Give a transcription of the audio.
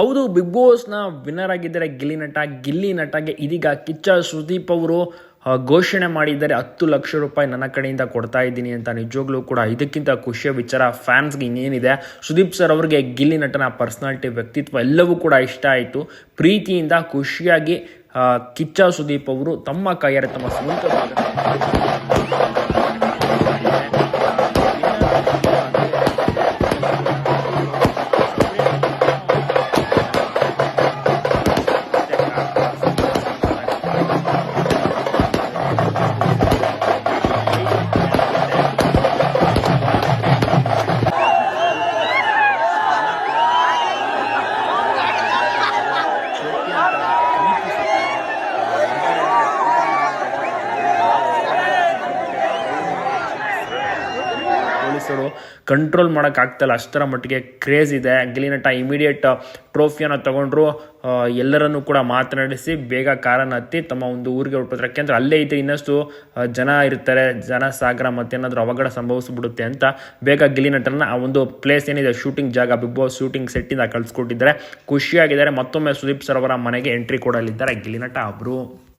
ಹೌದು big ಬಾಸ್ನ winner ಆಗಿದ್ದಾರೆ ಗಿಲ್ಲಿ ನಟ. ಗಿಲ್ಲಿ ನಟಗೆ ಇದೀಗ ಕಿಚ್ಚ ಸುದೀಪ್ ಅವರು ಘೋಷಣೆ ಮಾಡಿದ್ದಾರೆ. ಹತ್ತು ಲಕ್ಷ ರೂಪಾಯಿ ನನ್ನ ಕಡೆಯಿಂದ ಕೊಡ್ತಾ ಇದ್ದೀನಿ ಅಂತ ನಿಜವಾಗ್ಲೂ ಕೂಡ ಇದಕ್ಕಿಂತ ಖುಷಿಯ ವಿಚಾರ ಫ್ಯಾನ್ಸ್ಗೆ ಇನ್ನೇನಿದೆ. ಸುದೀಪ್ ಸರ್ ಅವರಿಗೆ ಗಿಲ್ಲಿ ನಟನ ಪರ್ಸನಾಲಿಟಿ, ವ್ಯಕ್ತಿತ್ವ ಎಲ್ಲವೂ ಕೂಡ ಇಷ್ಟ ಆಯಿತು. ಪ್ರೀತಿಯಿಂದ, ಖುಷಿಯಾಗಿ ಕಿಚ್ಚ ಸುದೀಪ್ ಅವರು ತಮ್ಮ ಕೈಯಾರೆ ತಮ್ಮ ಸ್ವಂತ ಪೊಲೀಸರು ಕಂಟ್ರೋಲ್ ಮಾಡೋಕ್ಕಾಗ್ತಲ್ಲ ಅಷ್ಟರ ಮಟ್ಟಿಗೆ ಕ್ರೇಜ್ ಇದೆ. ಗಿಲಿನಟ ನಟ ಇಮಿಡಿಯೇಟ್ ಟ್ರೋಫಿಯನ್ನು ತಗೊಂಡ್ರು ಎಲ್ಲರನ್ನು ಎಲ್ಲರನ್ನೂ ಕೂಡ ಮಾತನಾಡಿಸಿ ಬೇಗ ಕಾರನ್ನು ಹತ್ತಿ ತಮ್ಮ ಒಂದು ಊರಿಗೆ ಹೊರಟೋದ್ರೆ. ಯಾಕೆಂದರೆ ಅಲ್ಲೇ ಇದ್ದರೆ ಇನ್ನಷ್ಟು ಜನ ಇರ್ತಾರೆ. ಜನ ಸಾಗರ ಮತ್ತೇನಾದರೂ ಅವಘಡ ಸಂಭವಿಸ್ಬಿಡುತ್ತೆ ಅಂತ ಬೇಗ ಗಿಲಿನಟನ ಆ ಒಂದು ಪ್ಲೇಸ್ ಏನಿದೆ ಶೂಟಿಂಗ್ ಜಾಗ ಬಿಗ್ ಬಾಸ್ ಶೂಟಿಂಗ್ ಸೆಟ್ಟಿಂದ ಕಳಿಸ್ಕೊಟ್ಟಿದ್ದಾರೆ. ಖುಷಿಯಾಗಿದ್ದಾರೆ. ಮತ್ತೊಮ್ಮೆ ಸುದೀಪ್ ಸರ್ ಅವರ ಮನೆಗೆ ಎಂಟ್ರಿ ಕೊಡಲಿದ್ದಾರೆ ಗಿಲಿನಟ ಅವರು.